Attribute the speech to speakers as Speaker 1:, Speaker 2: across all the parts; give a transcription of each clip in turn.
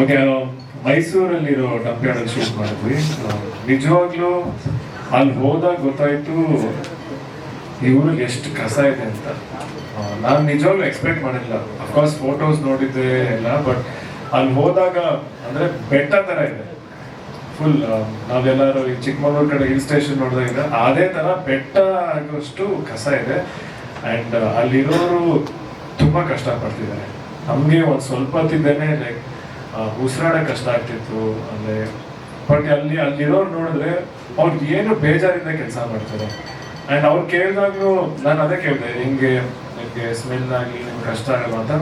Speaker 1: Okay ಮೈಸೂರಲ್ಲಿರೋ ಡಂಪ್ಯಾರ್ಡಲ್ಲಿ shoot ಮಾಡಿದ್ವಿ. ನಿಜವಾಗ್ಲೂ ಅಲ್ಲಿ ಹೋದಾಗ ಗೊತ್ತಾಯ್ತು ಈ ಎಷ್ಟು ಕಸ ಇದೆ ಅಂತ. ನಾನು ನಿಜವಾಗ್ಲೂ ಎಕ್ಸ್ಪೆಕ್ಟ್ ಮಾಡಿಲ್ಲ. ಅಫ್ಕೋರ್ಸ್ ಫೋಟೋಸ್ ನೋಡಿದ್ದೆ ಎಲ್ಲ ಬಟ್ ಅಲ್ಲಿ ಹೋದಾಗ ಅಂದ್ರೆ ಬೆಟ್ಟ ತರ ಇದೆ. ಫುಲ್ ನಾವೆಲ್ಲರೂ ಈ ಚಿಕ್ಕಮಗಳೂರು ಕಡೆ ಹಿಲ್ ಸ್ಟೇಷನ್ ನೋಡಿದಾಗ ಅದೇ ತರ ಬೆಟ್ಟ ಆಗೋಷ್ಟು ಕಸ ಇದೆ. ಅಂಡ್ ಅಲ್ಲಿರೋರು ತುಂಬಾ ಕಷ್ಟ ಪಡ್ತಿದ್ದಾರೆ ನಮ್ಗೆ ಒಂದು ಸ್ವಲ್ಪ ಹೊತ್ತಿದ್ದೇನೆ ಲೈಕ್ ಉಸಿರಾಡಕ್ಕೆ ಕಷ್ಟ ಆಗ್ತಿತ್ತು. ಅಂದ್ರೆ ಬಟ್ ಅಲ್ಲಿ, ಅಲ್ಲಿರೋರು ನೋಡಿದ್ರೆ ಅವ್ರಿಗೆ ಏನು ಬೇಜಾರಿಂದ ಕೆಲಸ ಮಾಡ್ತಾರೆ. ಅಂಡ್ ಅವ್ರು ಕೇಳಿದಾಗ್ಲೂ ನಾನು ಅದೇ ಕೇಳಿದೆ ಹಿಂಗೆ ನಿಮ್ಗೆ ಸ್ಮೆಲ್ ಆಗಿ ನಿಮ್ಗೆ ಕಷ್ಟ ಆಗಲ್ಲ ಅಂತ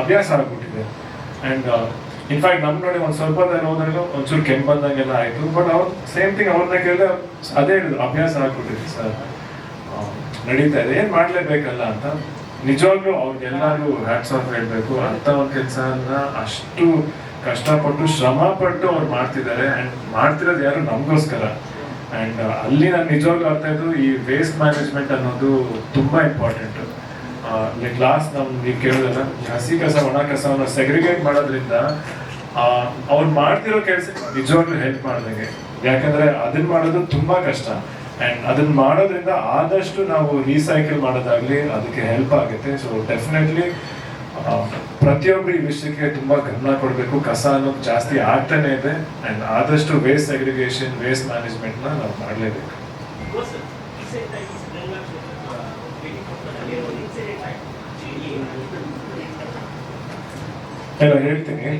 Speaker 1: ಅಭ್ಯಾಸ ಆಗ್ಬಿಟ್ಟಿದೆ. ಅಂಡ್ ಇನ್ಫ್ಯಾಕ್ಟ್ ನಮ್ಮ ನೋಡಿ ಒಂದು ಸ್ವಲ್ಪ ದಿನ ಹೋದಾಗ ಒಂಚೂರು ಕೆಂಪು ಬಂದಂಗೆಲ್ಲ ಆಯಿತು. ಬಟ್ ಅವ್ರು ಸೇಮ್ ಥಿಂಗ್ ಅವ್ರನ್ನ ಕೇಳಿದ್ರೆ ಅದೇ ಹೇಳಿದ್ರು ಅಭ್ಯಾಸ ಆಗ್ಬಿಟ್ಟಿದೆ, ಸರ್ ನಡೀತಾ ಇದೆ, ಏನು ಮಾಡಲೇಬೇಕಲ್ಲ? ಅಂತ. ನಿಜವಾಗ್ಲೂ ಅವ್ರಿಗೆಲ್ಲರಿಗೂ ಹ್ಯಾಟ್ಸ್ ಆಫ್ ಹೇಳ್ಬೇಕು ಅಂತ ಒಂದು ಕೆಲಸನ ಅಷ್ಟು ಕಷ್ಟಪಟ್ಟು ಶ್ರಮ ಪಟ್ಟು ಅವ್ರು ಮಾಡ್ತಿದ್ದಾರೆ. ಅಂಡ್ ಮಾಡ್ತಿರೋದು ಯಾರು ನಮಗೋಸ್ಕರ. ಅಂಡ್ ಅಲ್ಲಿ ನಾನು ನಿಜವಾಗ್ಲೂ ಅರ್ಥ ಇದ್ದು ಈ ವೇಸ್ಟ್ ಮ್ಯಾನೇಜ್ಮೆಂಟ್ ಅನ್ನೋದು ತುಂಬಾ ಇಂಪಾರ್ಟೆಂಟ್ ಲೈಕ್ ಲಾಸ್ಟ್ ನಮ್ ನೀವು ಕೇಳಿದಲ್ಲ ಹಸಿ ಕಸ, ಒಣ ಕಸವನ್ನು ಸೆಗ್ರಿಗೇಟ್ ಮಾಡೋದ್ರಿಂದ ಅವ್ರು ಮಾಡ್ತಿರೋ ಕೆಲಸ ನಿಜವಾಗ್ಲೂ ಹೆಲ್ಪ್ ಮಾಡ್ದಂಗೆ. ಯಾಕಂದ್ರೆ ಅದನ್ನ ಮಾಡೋದು ತುಂಬಾ ಕಷ್ಟ. ಅಂಡ್ ಅದನ್ನ ಮಾಡೋದ್ರಿಂದ ಆದಷ್ಟು ನಾವು ರೀಸೈಕಲ್ ಮಾಡೋದಾಗ್ಲಿ, ಅದಕ್ಕೆ ಹೆಲ್ಪ್ ಆಗುತ್ತೆ. ಸೊ ಡೆಫಿನೆಟ್ಲಿ ಪ್ರತಿಯೊಬ್ಬರು ಈ ವಿಷಯಕ್ಕೆ ತುಂಬಾ ಗಮನ ಕೊಡಬೇಕು. ಕಸ ಅನ್ನೋದು ಜಾಸ್ತಿ ಆಗ್ತಾನೆ ಇದೆ. ಅಂಡ್ ಆದಷ್ಟು ವೇಸ್ಟ್ ಸೆಗ್ರಿಗೇಷನ್ ವೇಸ್ಟ್ ಮ್ಯಾನೇಜ್ಮೆಂಟ್ನ ನಾವು ಮಾಡಲೇಬೇಕು. ಹೇಳ್ತೀನಿ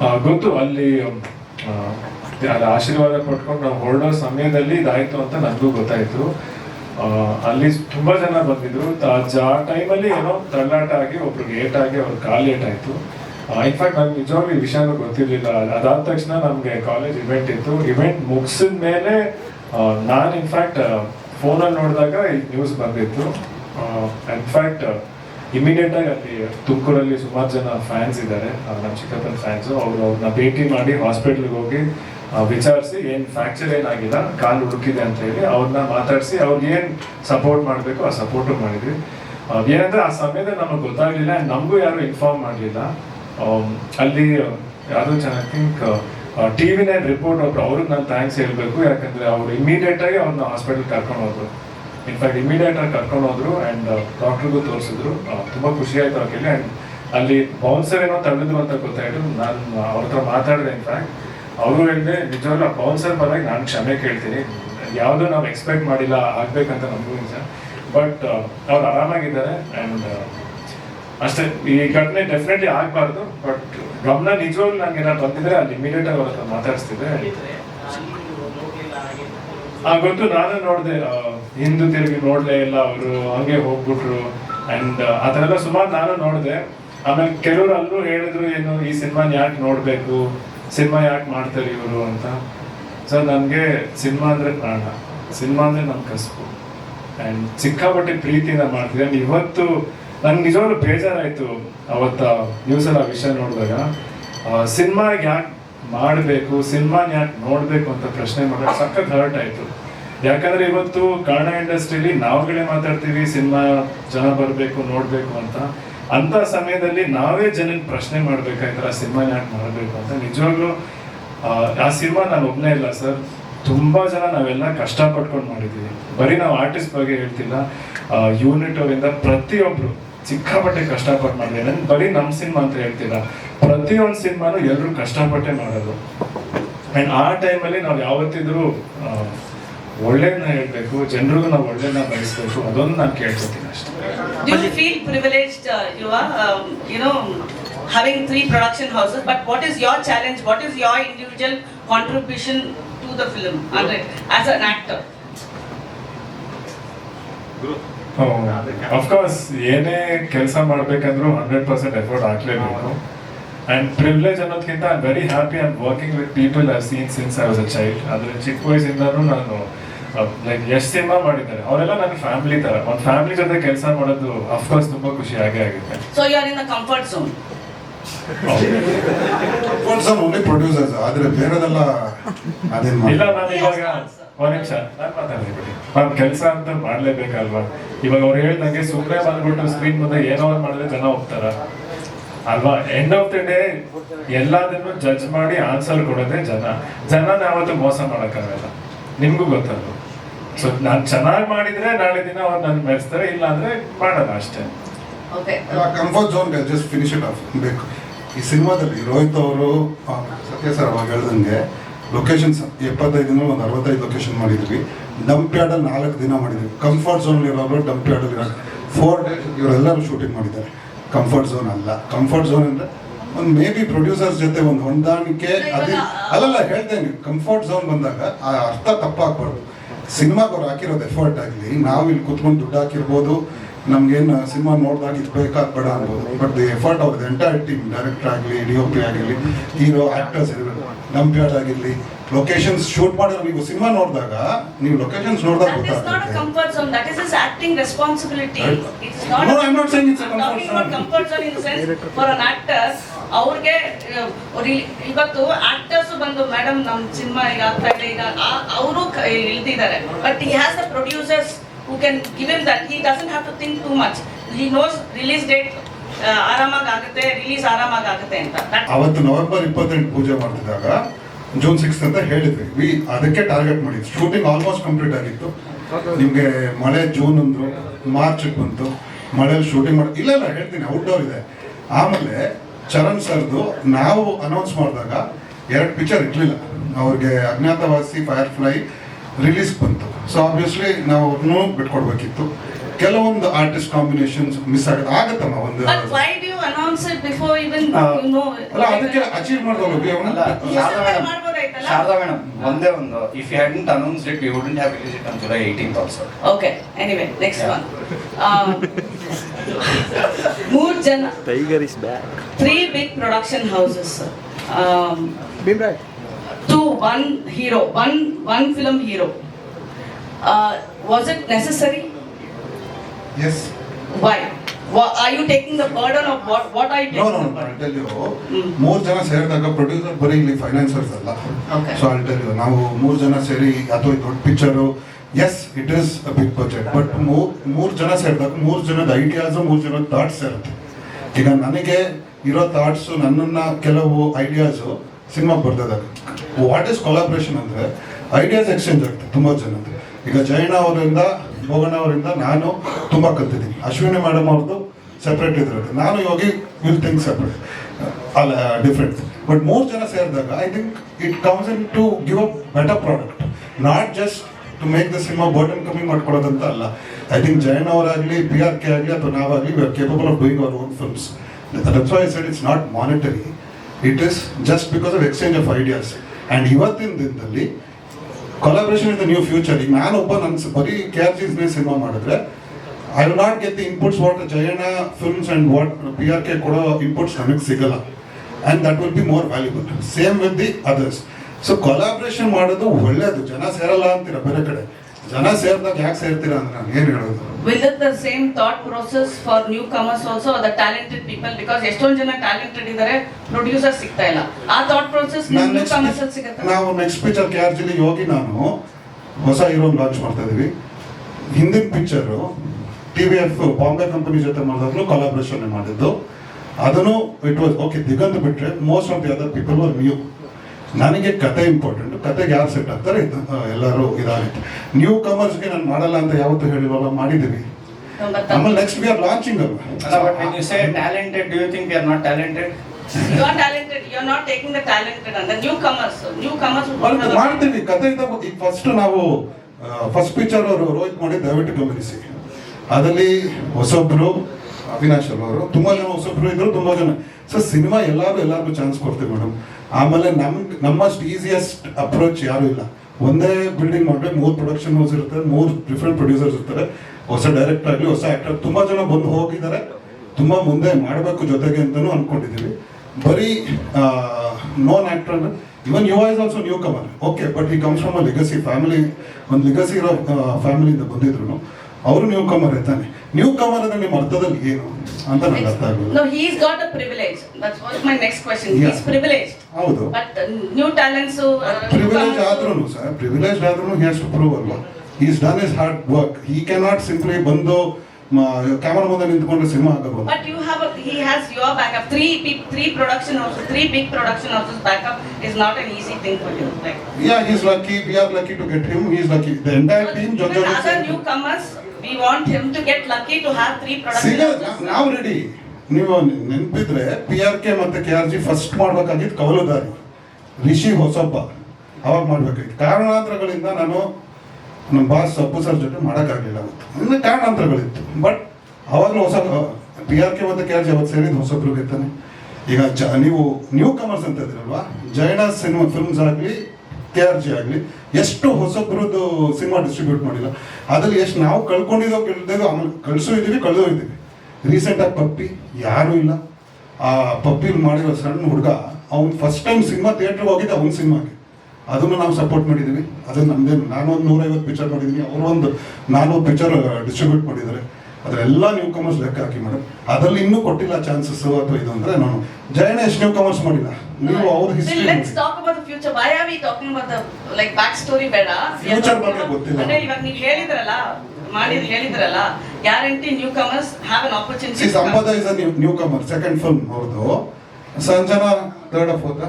Speaker 1: ಆ, ಗೊತ್ತು, ಅಲ್ಲಿ ಅದ ಆಶೀರ್ವಾದ ಕೊಟ್ಕೊಂಡು ನಾವು ಹೊರಡೋ ಸಮಯದಲ್ಲಿ ಇದಾಯ್ತು ಅಂತ ನನಗೂ ಗೊತ್ತಾಯ್ತು. ಅಲ್ಲಿ ತುಂಬಾ ಜನ ಬಂದಿದ್ರು. ಆ ಟೈಮಲ್ಲಿ ಏನೋ ತಳ್ಳಾಟ ಆಗಿ ಒಬ್ರಿಗೆ ಏಟ್ ಆಗಿ ಅವ್ರ ಕಾಲ್ ಏಟ್ ಆಯ್ತು ಇನ್ಫ್ಯಾಕ್ಟ್ ನನ್ಗೆ ನಿಜವಾಗ್ಲೂ ಈ ವಿಷಯನೂ ಗೊತ್ತಿರ್ಲಿಲ್ಲ. ಅದಾದ ತಕ್ಷಣ ನಮ್ಗೆ ಕಾಲೇಜ್ ಇವೆಂಟ್ ಇತ್ತು. ಇವೆಂಟ್ ಮುಗಿಸಿದ ಮೇಲೆ ನಾನು ಇನ್ಫ್ಯಾಕ್ಟ್ ಫೋನಲ್ಲಿ ನೋಡಿದಾಗ ಈ ನ್ಯೂಸ್ ಬಂದಿತ್ತು. ಇನ್ಫ್ಯಾಕ್ಟ್ ಇಮಿಡಿಯೇಟ್ ಆಗಿ ಅಲ್ಲಿ ತುಮಕೂರಲ್ಲಿ ಸುಮಾರು ಜನ ಫ್ಯಾನ್ಸ್ ಇದ್ದಾರೆ ನಮ್ಮ ಚಿಕ್ಕಪ್ಪನ ಫ್ಯಾನ್ಸ್ ಅವರು ಅವ್ರನ್ನ ಭೇಟಿ ಮಾಡಿ ಹಾಸ್ಪಿಟ್ಲಿಗೆ ಹೋಗಿ ವಿಚಾರಿಸಿ ಏನ್ ಫ್ರಾಕ್ಚರ್ ಏನಾಗಿಲ್ಲ, ಕಾಲು ಹುಡುಕಿದೆ ಅಂತ ಹೇಳಿ ಅವ್ರನ್ನ ಮಾತಾಡಿಸಿ ಅವ್ರಿಗೆ ಏನ್ ಸಪೋರ್ಟ್ ಮಾಡಬೇಕು ಆ ಸಪೋರ್ಟ್ ಮಾಡಿದ್ವಿ. ಏನಂದ್ರೆ ಆ ಸಮಯದಲ್ಲಿ ನಮಗೆ ಗೊತ್ತಾಗ್ಲಿಲ್ಲ ನಮಗೂ ಯಾರು ಇನ್ಫಾರ್ಮ್ ಮಾಡಲಿಲ್ಲ. ಅಲ್ಲಿ ಯಾರು ಚೆನ್ನಾಗಿ think T V nine report ಒಬ್ರು, ಅವ್ರಿಗೆ ನಾನು ಥ್ಯಾಂಕ್ಸ್ ಹೇಳಬೇಕು. ಯಾಕಂದ್ರೆ ಅವ್ರು ಇಮಿಡಿಯೇಟ್ ಆಗಿ ಅವ್ರನ್ನ ಹಾಸ್ಪಿಟಲ್ ಕರ್ಕೊಂಡು ಹೋದ್ರು. ಇನ್ಫ್ಯಾಕ್ಟ್ ಇಮಿಡಿಯೇಟ್ ಆಗಿ ಕರ್ಕೊಂಡು ಹೋದ್ರು ಅಂಡ್ ಡಾಕ್ಟರ್ಗೂ ತೋರಿಸಿದ್ರು. ತುಂಬಾ ಖುಷಿ ಆಯ್ತು ಅವ್ರಿಗೆ. ಅಂಡ್ ಅಲ್ಲಿ ಬೌನ್ಸರ್ ಏನೋ ತಳ್ಳಿದ್ರು ಅಂತ ಗೊತ್ತಾಯ್ತು. ನಾನು ಅವ್ರ ಹತ್ರ ಮಾತಾಡಿದೆ ಇನ್ಫ್ಯಾಕ್ಟ್ ಅವರು ಹೇಳಿದೆ, ನಿಜವಾಗ್ಲೂ ಆ ಬೌನ್ಸರ್ ಪರವಾಗಿ ನಾನು ಕ್ಷಮೆ ಕೇಳ್ತೀನಿ. ಯಾವುದು ನಾವು ಎಕ್ಸ್ಪೆಕ್ಟ್ ಮಾಡಿಲ್ಲ, ಆಗ್ಬೇಕಂತ ನಮಗೂ ನಿಜ ಬಟ್ ಅವ್ರು ಆರಾಮಾಗಿದ್ದಾರೆ. ಅಂಡ್ ಅಷ್ಟೇ. ಈ ಘಟನೆ ಡೆಫಿನೆಟ್ಲಿ ಆಗಬಾರ್ದು. ಬಟ್ ಗಮನ ನಿಜವಾಗ್ಲೂ ನನಗೆ ಏನಾದ್ರು ಬಂದಿದ್ರೆ ಅಲ್ಲಿ ಇಮಿಡಿಯೇಟ್ ಆಗಿ ಅವ್ರ ಹತ್ರ ಮಾತಾಡಿಸ್ತಿದ್ದೆ. ಆ ಗೊತ್ತು ನಾನು ನೋಡಿದೆ ಹಿಂದೂ ತಿರುಗಿ ನೋಡಲೇ ಇಲ್ಲ ಅವರು ಹಂಗೆ ಹೋಗ್ಬಿಟ್ರು. ಅಂಡ್ ಎಲ್ಲ ಸುಮಾರು ನಾನು ನೋಡಿದೆ. ಆಮೇಲೆ ಕೆಲವರು ಅಲ್ಲೂ ಹೇಳಿದ್ರು, ಏನು, ಈ ಸಿನಿಮಾನ ಯಾಕೆ ನೋಡಬೇಕು? ಸಿನಿಮಾ ಯಾಕೆ ಮಾಡ್ತಾರೆ ಇವರು? ಅಂತ. ಸೊ ನನಗೆ ಸಿನಿಮಾ ಅಂದರೆ ಪ್ರಾಣ. ಸಿನಿಮಾ ಅಂದರೆ ನನ್ನ ಕಸಬು. ಅಂಡ್ ಸಿಕ್ಕಾಪಟ್ಟೆ ಪ್ರೀತಿಯಿಂದ ಮಾಡ್ತಿದ್ದೆ. ಆ್ಯಂಡ್ ಇವತ್ತು ನಂಗೆ ನಿಜವಾಗ್ಲೂ ಬೇಜಾರಾಯಿತು ಅವತ್ತ ನ್ಯೂಸಲ್ಲಿ ಆ ವಿಷಯ ನೋಡಿದಾಗ. ಸಿನಿಮಾ ಯಾಕೆ ಮಾಡಬೇಕು ಸಿನಿಮಾ ಯಾಕೆ ನೋಡಬೇಕು ಅಂತ ಪ್ರಶ್ನೆ ಮಾಡೋಕೆ ಸಖತ್ ಹರ್ಟ್ ಆಯ್ತು. ಯಾಕಂದ್ರೆ ಇವತ್ತು ಕನ್ನಡ ಇಂಡಸ್ಟ್ರಿಲಿ ನಾವುಗಳೇ ಮಾತಾಡ್ತೀವಿ ಸಿನಿಮಾ ಜನ ಬರಬೇಕು ನೋಡಬೇಕು ಅಂತ. ಅಂತ ಸಮಯದಲ್ಲಿ ನಾವೇ ಜನಕ್ಕೆ ಪ್ರಶ್ನೆ ಮಾಡ್ಬೇಕಾಯ್ತಾರ ಸಿನಿಮಾ ಯಾಕೆ ಮಾಡಬೇಕು ಅಂತ. ನಿಜವಾಗ್ಲೂ ಆ, ಸಿನಿಮಾ ನಾನು ಒಬ್ಬನೇ ಇಲ್ಲ ಸರ್. ತುಂಬಾ ಜನ ನಾವೆಲ್ಲ ಕಷ್ಟಪಟ್ಕೊಂಡು ಮಾಡಿದ್ದೀವಿ. ಬರೀ ನಾವು ಆರ್ಟಿಸ್ಟ್ ಬಗ್ಗೆ ಹೇಳ್ತಿಲ್ಲ. ಯೂನಿಟ್ ಅವರಿಂದ ಪ್ರತಿಯೊಬ್ರು ಸಿಕ್ಕಾಪಟ್ಟೆ ಕಷ್ಟಪಟ್ಟು ಮಾಡಿದೆ ನನ್ ಬರೀ ನಮ್ಮ ಸಿನಿಮಾ ಅಂತ ಹೇಳ್ತಿಲ್ಲ ಪ್ರತಿಯೊಂದು ಸಿನಿಮಾನು ಎಲ್ಲರೂ ಕಷ್ಟಪಟ್ಟೆ ಮಾಡೋದು ಆ್ಯಂಡ್ ಆ ಟೈಮಲ್ಲಿ ನಾವು ಯಾವತ್ತಿದ್ರು ಒಳ್ಳೆಯದನ್ನ ಒಳ್ಳೇದನ್ನ ಹೇಳ್ಬೇಕು ಜನರಿಗೂ ನಾವು ಒಳ್ಳೇದನ್ನ ಬಯಸ್ಬೇಕು ಅದೊಂದು ನಾನು ಕೇಳ್ಕೊತೀನಿ ಅಷ್ಟೇ
Speaker 2: Do you feel privileged, uh, you are, um, you know, having three production houses, but what is your challenge? What is your individual contribution to the film, Andre, as an actor?
Speaker 1: Of course ಏನೇ ಕೆಲಸ ಮಾಡ್ಬೇಕಂದ್ರೂ hundred percent effort ಹಾಕ್ಲೇಬೇಕು. And privilege ಅನ್ನೋದಕ್ಕಿಂತ I very happy am working with people I seen since I was a child ಅದ್ರ ಚಿಕ್ಕ ವಯಸ್ಸಿಂದನೂ ನಾನು like ಎಷ್ಟು cinema ಮಾಡಿದ್ದಾರೆ. ಅವರೆಲ್ಲ ನನ್ನ ಫ್ಯಾಮಿಲಿ ತರ. ಒಂದು ಫ್ಯಾಮಿಲಿ ಜೊತೆ ಕೆಲಸ ಮಾಡೋದು ಅಫ್ಕೋರ್ಸ್ ತುಂಬಾ ಖುಷಿ ಆಗೇ ಆಗುತ್ತೆ.
Speaker 2: So you in in the comfort zone.
Speaker 3: Sir only producers ಆದ್ರೆ ಬೇರೆದೆಲ್ಲ ಅದೇನ್
Speaker 1: ಇಲ್ಲ ನಾನು ಇವಾಗ. ಒಂದ್ ನಿಮಿಷ. ನಾನು ಮಾತಾಡ್ತೀನಿ ನಾನು ಕೆಲಸ ಅಂತ ಮಾಡ್ಲೇಬೇಕಲ್ವಾ? ಇವಾಗ ಅವ್ರು ಹೇಳ್ದಂಗೆ ಸುಮ್ಮನೆ ಬಂದ್ಬಿಟ್ಟು ಸ್ಕ್ರೀನ್ ಮುಂದೆ ಏನೋ ಒಂದ್ ಮಾಡಿದ್ರೆ ಜನ ಹೋಗ್ತಾರ. ಅಲ್ವಾ? ಎಂಡ್ ಆಫ್ ದ ಡೇ ಎಲ್ಲದನ್ನು ಜಡ್ಜ್ ಮಾಡಿ ಆನ್ಸರ್ ಕೊಡೋದೇ ಜನ. ಜನನ ಯಾವತ್ತೂ ಮೋಸ ಮಾಡೋಕ್ಕಾಗಲ್ಲ. ನಿಮಗೂ ಗೊತ್ತಲ್ಲ ಸೊ ನಾನು ಚೆನ್ನಾಗಿ ಮಾಡಿದ್ರೆ ನಾಳೆ ದಿನ ಅವ್ರು ನನ್ನ ಮೆರೆಸ್ತಾರೆ ಇಲ್ಲ ಅಂದ್ರೆ ಮಾಡಲ್ಲ ಅಷ್ಟೇ
Speaker 2: okay
Speaker 3: comfort zone just finish it off ಬೇಕು. ಈ ಸಿನಿಮಾದಲ್ಲಿ ರೋಹಿತ್ ಅವರು ಸತ್ಯ ಸರ್ ಅವಾಗ ಹೇಳ್ದಂಗೆ ಲೊಕೇಶನ್ಸ್ ಎಪ್ಪತ್ತೈದು ದಿನ ಒಂದು ಅರವತ್ತೈದು ಲೊಕೇಶನ್ ಮಾಡಿದ್ವಿ ಡಂಪ್ ಯಾರ್ಡಲ್ಲಿ ನಾಲ್ಕು ದಿನ ಮಾಡಿದ್ವಿ. ಕಂಫರ್ಟ್ ಝೋನ್ ಇರೋರು ಡಂಪ್ ಯಾರ್ಡಲ್ಲಿ ಇರೋ ಫೋರ್ ಡೇಸ್ ಇವರೆಲ್ಲರೂ ಶೂಟಿಂಗ್ ಮಾಡಿದ್ದಾರೆ. ಕಂಫರ್ಟ್ ಝೋನ್ ಅಲ್ಲ. ಕಂಫರ್ಟ್ ಝೋನ್ ಅಂದರೆ ಒಂದು ಮೇ ಬಿ ಪ್ರೊಡ್ಯೂಸರ್ಸ್ ಜೊತೆ ಒಂದು ಹೊಂದಾಣಿಕೆ ಅದೇ ಅಲ್ಲಲ್ಲ ಹೇಳ್ತೇನೆ. ಕಂಫರ್ಟ್ ಝೋನ್ ಬಂದಾಗ ಆ ಅರ್ಥ ತಪ್ಪಾಗ್ಬಾರ್ದು. ಸಿನಿಮಾಗೆ ಅವ್ರು ಹಾಕಿರೋದು ಎಫರ್ಟ್ ಆಗಲಿ ನಾವು ಇಲ್ಲಿ ಕುತ್ಕೊಂಡು ದುಡ್ಡು ಹಾಕಿರ್ಬೋದು. ನಮ್ಗೇನು ಸಿನಿಮಾ ನೋಡಿದಾಗ ಇದು ಬೇಕಾಗ್ಬೇಡ ಬೇಡ ಅನ್ಬೋದು ಬಟ್ ದಿ ಎಫರ್ಟ್ ಅವ್ರದ್ದು ಎಂಟೈರ್ ಟೀಮ್ ಡೈರೆಕ್ಟರ್ ಆಗಲಿ ಡಿ ಒ ಪಿ ಆಗಿರಲಿ ಹೀರೋ ಆಕ್ಟರ್ಸ್ ಡಂಪ್ಯಾರ್ಡ್ ಆಗಿರಲಿ ಲೊಕೇಶನ್ಸ್ ಶೂಟ್ ಮಾಡಿದ್ರೆ ನೀವು ಸಿನಿಮಾ ನೋಡಿದಾಗ ನೀವು ಲೊಕೇಶನ್ಸ್ ನೋಡಿದಾಗ ಗೊತ್ತಾಗುತ್ತೆ.
Speaker 2: ಅವ್ರಿಗೆ ಇವತ್ತು ಆಕ್ಟರ್ಸ್ ಬಂದು ಮೇಡಮ್ ನಮ್ ಸಿನಿಮಾ ಈಗ ಆಗ್ತಾ ಇದೆ ಈಗ ಅವರು ಇಳ್ದಿದ್ದಾರೆ but he has the producers who can give him that. He doesn't have to think too much He date ಆರಾಮಾಗಿ ಆಗುತ್ತೆ ರಿಲೀಸ್ ಆರಾಮಾಗಿ ಆಗುತ್ತೆ ಅಂತ.
Speaker 3: ಅವತ್ತು ನವೆಂಬರ್ ಇಪ್ಪತ್ತೆಂಟು ಪೂಜೆ ಮಾಡ್ತಿದ್ದಾಗ, ಜೂನ್ ಸಿಕ್ಸ್ ಅಂತ ಹೇಳಿದ್ವಿ. ವಿ ಅದಕ್ಕೆ ಟಾರ್ಗೆಟ್ ಮಾಡಿದ್ವಿ. ಶೂಟಿಂಗ್ ಆಲ್ಮೋಸ್ಟ್ ಕಂಪ್ಲೀಟ್ ಆಗಿತ್ತು. ನಿಮಗೆ ಮಳೆ ಜೂನ್ ಅಂದ್ರು ಮಾರ್ಚ್ ಬಂತು. ಮಳೆಯಲ್ಲಿ ಶೂಟಿಂಗ್ ಮಾಡಿ, ಇಲ್ಲ ಇಲ್ಲ, ಹೇಳ್ತೀನಿ ಔಟ್ಡೋರ್ ಇದೆ. ಆಮೇಲೆ ಚರಣ್ ಸರ್ದು ನಾವು ಅನೌನ್ಸ್ ಮಾಡಿದಾಗ, ಎರಡು ಪಿಕ್ಚರ್ ಇರಲಿಲ್ಲ. ಅವ್ರಿಗೆ ಅಜ್ಞಾತವಾಸಿ ಫೈರ್ ಫ್ಲೈ ರಿಲೀಸ್ ಬಂತು. ಸೊ ಆಬ್ವಿಯಸ್ಲಿ ನಾವು ಅವ್ರನ್ನು ಬಿಟ್ಕೊಡ್ಬೇಕಿತ್ತು. ಕೆಲವೊಂದು ಆರ್ಟಿಸ್ಟ್ ಕಾಂಬಿನೇಷನ್ಸ್ ಮಿಸ್ ಆಗುತ್ತೆ ಆಗತ್ತಮ್ಮ ಒಂದು ಅಲ್ಲ ಅದಕ್ಕೆ ಅಚೀವ್
Speaker 4: ಮಾಡ್ದವ್ರು ಶಾರದಾ ಮೇಡಮ್ ಒಂದೇ ಒಂದು. If you had announce you would have visit on
Speaker 2: okay
Speaker 4: anyway
Speaker 2: next one ಮೂರು ಜನ three big production houses
Speaker 5: Bheem
Speaker 2: two one hero one one film hero Uh, was it necessary?
Speaker 3: Yes
Speaker 2: Why? Wha- are you taking the burden of what? What are you
Speaker 3: no no tell you
Speaker 2: hmm.
Speaker 3: ಮೂರು ಜನ ಸೇರಿದಾಗ producer ಬರೀ ಇಲ್ಲಿ ಫೈನಾನ್ಸರ್ಸ್ ಅಲ್ಲ
Speaker 2: Okay.
Speaker 3: So tell you ನಾವು ಮೂರು ಜನ ಸೇರಿ ಅಥವಾ ದೊಡ್ಡ picture yes it is a big budget but ಮೂರು ಜನ ಸೇರಿದಾಗ ಮೂರು ಜನದ ಐಡಿಯಾಸ್ ಮೂರು ಜನದ ಥಾಟ್ಸ್ ಇರುತ್ತೆ ಈಗ ನನಗೆ ಇರೋ ಥಾಟ್ಸು ನನ್ನನ್ನು ಕೆಲವು ಐಡಿಯಾಸು ಸಿನಿಮಾ ಬರ್ತದೆ ವಾಟ್ ಈಸ್ ಕೊಲಾಬ್ರೇಷನ್ ಅಂದರೆ ಐಡಿಯಾಸ್ ಎಕ್ಸ್ಚೇಂಜ್ ಆಗುತ್ತೆ ತುಂಬ ಜನದ್ದು ಈಗ ಜಯಣ್ಣ ಅವರಿಂದ ಭೋಗಣ್ಣ ಅವರಿಂದ ನಾನು ತುಂಬ ಕಲ್ತಿದ್ದೀನಿ. ಅಶ್ವಿನಿ ಮೇಡಮ್ ಅವ್ರದ್ದು ಸೆಪ್ರೇಟ್ ಇದ್ರೆ ನಾನು ಯೋಗಿ ವಿಲ್ ಥಿಂಕ್ ಸೆಪ್ರೇಟ್ ಅಲ್ಲ ಡಿಫ್ರೆಂಟ್ ಬಟ್ ಮೂರು ಜನ ಸೇರಿದಾಗ I think it comes in to give a better product not just to make the cinema burden ಕಮ್ಮಿ ಮಾಡ್ಕೊಳ್ಳೋದಂತ ಅಲ್ಲ. ಐ ಥಿಂಕ್ ಜಯಣ್ಣ ಅವರಾಗಲಿ ಪಿ ಆರ್ ಕೆ ಆಗಲಿ ಅಥವಾ ನಾವಾಗಲಿ we are capable of doing our own films that's why said it's not monetary it is just because of exchange of ideas and ಇವತ್ತಿನ ದಿನದಲ್ಲಿ collaboration in the new future ಈಗ ನಾನೊಬ್ಬ ನನ್ನ ಬರೀ K R ಜಿಸ್ನೇ cinema ಮಾಡಿದ್ರೆ I will not get the inputs what Jayanna films and what P R K ಕೊಡೋ inputs ನಮಗೆ ಸಿಗಲ್ಲ. And that will be more valuable same with the others so collaboration ಮಾಡೋದು ಒಳ್ಳೇದು. ಜನ ಸೇರಲ್ಲ ಅಂತೀರ ಬೇರೆ ಕಡೆ. ಜನ ಸೇರಿದಾಗ ಯಾಕೆ ಸೇರ್ತೀರಾ ಅಂತ ನಾನು ಏನು ಹೇಳೋದು?
Speaker 2: Will the same thought process for new comers also the talented people because ಎಷ್ಟೊಂದು ಜನ ಟ್ಯಾಲೆಂಟೆಡ್ ಇದ್ದಾರೆ ಪ್ರೊಡ್ಯೂಸರ್ ಸಿಗ್ತಾ ಇಲ್ಲ. ಆ ಥಾಟ್ ಪ್ರೊಸೆಸ್ ನ್ಯೂ ಕಮರ್ಸ್ ಸಿಗುತ್ತೆ.
Speaker 3: ನಾವು ನೆಕ್ಸ್ಟ್ ಪಿಕ್ಚರ್ ಕ್ಯಾರ್ಜಿಲಿ ಹೋಗಿ ನಾನು ಹೊಸ ಹೀರೋ ಲಾಂಚ್ ಮಾಡ್ತಾ ಇದೀವಿ. ಹಿಂದಿನ picture T V F Bombay company ಜೊತೆ ಮಾಡಿದಾಗಲೂ ಕೊಲಾಬ್ರೇಷನ್ ಮಾಡಿದ್ದು ಅದನ್ನು ಇಟ್ ವಾಸ್ ಓಕೆ ದಿಗಂತ ಬಿಟ್ಟರೆ most of the other people are new ನನಗೆ ಕತೆ ಇಂಪಾರ್ಟೆಂಟ್ ಕತೆಗೆ ಯಾರು ಸೆಟ್ ಆಗ್ತಾರೆ? ಎಲ್ಲರೂ ಇದಾಗುತ್ತೆ ನ್ಯೂ ಕಮರ್ಸ್ಗೆ ನಾನು ಮಾಡಲ್ಲ ಅಂತ ಯಾವತ್ತೂ ಹೇಳಿವಲ್ಲ ಮಾಡಿದ್ದೀವಿ. ಆಮೇಲೆ ನೆಕ್ಸ್ಟ್ ವಿ ಆರ್ ಲಾಂಚಿಂಗ್
Speaker 4: ಅಲ್ವಾ? But when you say talented you think we are not talented
Speaker 2: you are talented you are not taking the talented new comers new comers
Speaker 3: ಮಾಡ್ತೀವಿ ಮಾಡ್ತೀವಿ. ಕತೆ ಇದ್ದಾಗ ಈಗ ಫಸ್ಟ್ ನಾವು ಫಸ್ಟ್ ಪಿಕ್ಚರ್ ಅವರು ರೋಹಿತ್ ಮಾಡಿ ದಯವಿಟ್ಟು ಗಮನಿಸಿ. ಅದರಲ್ಲಿ ಹೊಸೊಬ್ರು ಅವಿನಾಶ್ ಅವರು. ತುಂಬಾ ಜನ ಹೊಸಬ್ರು ಇದ್ರು ತುಂಬಾ ಜನ. ಸೊ ಸಿನಿಮಾ ಎಲ್ಲರೂ ಎಲ್ಲರಿಗೂ ಚಾನ್ಸ್ ಕೊಡ್ತೀವಿ ಮೇಡಮ್ ಆಮೇಲೆ ನಮ್, ನಮ್ಮಷ್ಟು ಈಸಿಯೆಸ್ಟ್ ಅಪ್ರೋಚ್ ಯಾರು ಇಲ್ಲ. ಒಂದೇ ಬಿಲ್ಡಿಂಗ್ ಮಾಡಿದ್ರೆ ಮೂರು ಪ್ರೊಡಕ್ಷನ್ ಹೌಸ್ ಇರುತ್ತೆ, ಮೂರು ಡಿಫ್ರೆಂಟ್ ಪ್ರೊಡ್ಯೂಸರ್ಸ್ ಇರ್ತಾರೆ. ಹೊಸ ಡೈರೆಕ್ಟರ್ ಆಗಲಿ, ಹೊಸ ಆಕ್ಟರ್ ತುಂಬಾ ಜನ ಬಂದು ಹೋಗಿದ್ದಾರೆ. ತುಂಬಾ ಮುಂದೆ ಮಾಡಬೇಕು ಜೊತೆಗೆ ಅಂತಲೂ ಅನ್ಕೊಂಡಿದ್ದೀವಿ ಬರೀ known actor even you is also new comer okay but he comes from a legacy family ಒಂದು ಲಿಗಸಿ ಇರೋ ಫ್ಯಾಮಿಲಿಯಿಂದ ಬಂದಿದ್ರು. ಅವರು ನ್ಯೂ ಕಮರ್ ಇರ್ತಾನೆ ನ್ಯೂ ಕಮರ್ ಅಂದ್ರೆ ನಿಮ್ಮ ಅರ್ಥದಲ್ಲಿ ಏನು ಅಂತ ನನಗೆ ಅರ್ಥ ಆಗೋದು
Speaker 2: No, he's got a privilege. That's what my next question.
Speaker 3: Yeah.
Speaker 2: He's privileged.
Speaker 3: ಹೌದು
Speaker 2: But uh, new talents. uh,
Speaker 3: privilege
Speaker 2: newcomers-
Speaker 3: ಆದ್ರೂ ಸರ್ ಪ್ರಿವಿಲೇಜ್ ಆದ್ರೂ ಹ್ಯಾಸ್ ಟು ಪ್ರೂವ್ ಅಲ್ವಾ is done is hard work he cannot simply ಬಂದು camera ಮುಂದೆ ನಿಂತ್ಕೊಂಡ್ರೆ cinema ಆಗಲ್ಲ
Speaker 2: But you have a, he has your backup. Three pe- three production houses, three big production houses backup is not an easy thing for you. Like.
Speaker 3: Yeah is lucky we are lucky to get him is lucky the entire team
Speaker 2: Even
Speaker 3: ಜೊತೆ
Speaker 2: other newcomers, we want him to get lucky to have three
Speaker 3: three
Speaker 2: product.
Speaker 3: ನಾವು ready ನೀವು ನೆನಪಿದ್ರೆ P R K ಮತ್ತೆ K R G first ಮಾಡ್ಬೇಕಾಗಿತ್ತು ಕವಲುದಾರಿ. ರಿಷಿ ಹೊಸಪ್ಪ, ಅವಾಗ ಮಾಡ್ಬೇಕಾಗಿತ್ತು. ಕಾರಣಾಂತರಗಳಿಂದ ನಾನು ನಮ್ಮ ಬಾಸ್ ಸಪ್ಪು ಸರ್ ಜೊತೆ ಮಾಡೋಕ್ಕಾಗಲಿಲ್ಲ ಅವತ್ತು. ಇನ್ನು ಕಾರಣಾಂತರಗಳಿತ್ತು. ಬಟ್ ಅವಾಗಲೂ ಹೊಸ ಪಿ ಆರ್ ಕೆ ಮತ್ತು ಕೆ ಆರ್ ಜಿ ಅವತ್ತು ಸೇರಿದ ಹೊಸಬ್ರು ತಾನೆ. ಈಗ ಜ ನೀವು ನ್ಯೂ ಕಮರ್ಸ್ ಅಂತ ಇದ್ರಲ್ವಾ ಜೈನ ಸಿನಿಮಾ ಫಿಲ್ಮ್ಸ್ ಆಗಲಿ ಕೆ ಆರ್ ಜಿ ಆಗಲಿ, ಎಷ್ಟು ಹೊಸಬ್ರದ್ದು ಸಿನಿಮಾ ಡಿಸ್ಟ್ರಿಬ್ಯೂಟ್ ಮಾಡಿಲ್ಲ. ಅದ್ರಲ್ಲಿ ಎಷ್ಟು ನಾವು ಕಳ್ಕೊಂಡಿದ್ದೋ ಕೇಳಿದ್ದೇವೆ ಆಮೇಲೆ ಕಳಿಸೋ ಇದ್ದೀವಿ, ಕಳೆದೋ ಇದ್ದೀವಿ. ರೀಸೆಂಟಾಗಿ ಪಪ್ಪಿ ಯಾರೂ ಇಲ್ಲ. ಆ ಪಪ್ಪಿಲಿ ಮಾಡಿರೋ ಸಣ್ಣ ಹುಡುಗ, ಅವ್ನು ಫಸ್ಟ್ ಟೈಮ್ ಸಿನಿಮಾ ಥಿಯೇಟ್ರಿಗೆ ಹೋಗಿದ್ದೆ ಅವ್ನ ಸಿನಿಮಾಗೆ. ಅದನ್ನು ನಾವು ಸಪೋರ್ಟ್ ಮಾಡಿದ್ದೀವಿ. ಅದನ್ನು ನಮ್ಮದೇ ನಾನೊಂದು ನೂರೈವತ್ತು ಪಿಕ್ಚರ್ ಮಾಡಿದ್ದೀನಿ ಅವರು ಒಂದು ನಾಲ್ಕು ಪಿಕ್ಚರ್ ಡಿಸ್ಟ್ರಿಬ್ಯೂಟ್ ಮಾಡಿದ್ದಾರೆ. ಅದರೆಲ್ಲ ನ್ಯೂ ಕಮರ್ಸ್ ಲೆಕ್ಕ ಹಾಕಿ ಮೇಡಮ್ ಅದರಲ್ಲಿ ಇನ್ನೂ ಕೊಟ್ಟಿಲ್ಲ ಚಾನ್ಸಸ್ ಅಥವಾ ಇದು ಅಂದರೆ ನಾನು ಎಷ್ಟು ನ್ಯೂ ಕಮರ್ಸ್ ಮಾಡಿಲ್ಲ. ನೀವು ಅವ್ರ history
Speaker 2: let's talk about about the future. Are we talking talking about the like story ಬೇಡ? ಫ್ಯೂಚರ್
Speaker 3: ಬಗ್ಗೆ ಗೊತ್ತಿಲ್ಲ.
Speaker 2: ಅಂದ್ರೆ ಇವಾಗ ನೀವು ಹೇಳಿದ್ರಲ್ಲ ಮಾಡಿದ್ ಹೇಳಿದ್ರಲ್ಲ guarantee new comers have an opportunity
Speaker 3: C Sampada is a new comer second film ಅವ್ರದ್ದು ಸಂಜನಾ ಥರ್ಡ್ ಫೋರ್ತ್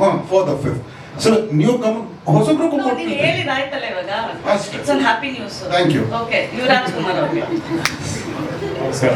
Speaker 3: ಹಾಂ fourth fifth so new comer ಹೊಸಬ್ರು
Speaker 2: ನೀವು
Speaker 3: ಹೇಳಿದ
Speaker 2: ಆಯ್ತಲ್ಲ ಇವಾಗ. It's an happy news
Speaker 3: thank you
Speaker 2: okay Yuvaraj Kumar ಅವರಿಗೆ.
Speaker 1: ನಮಸ್ಕಾರ.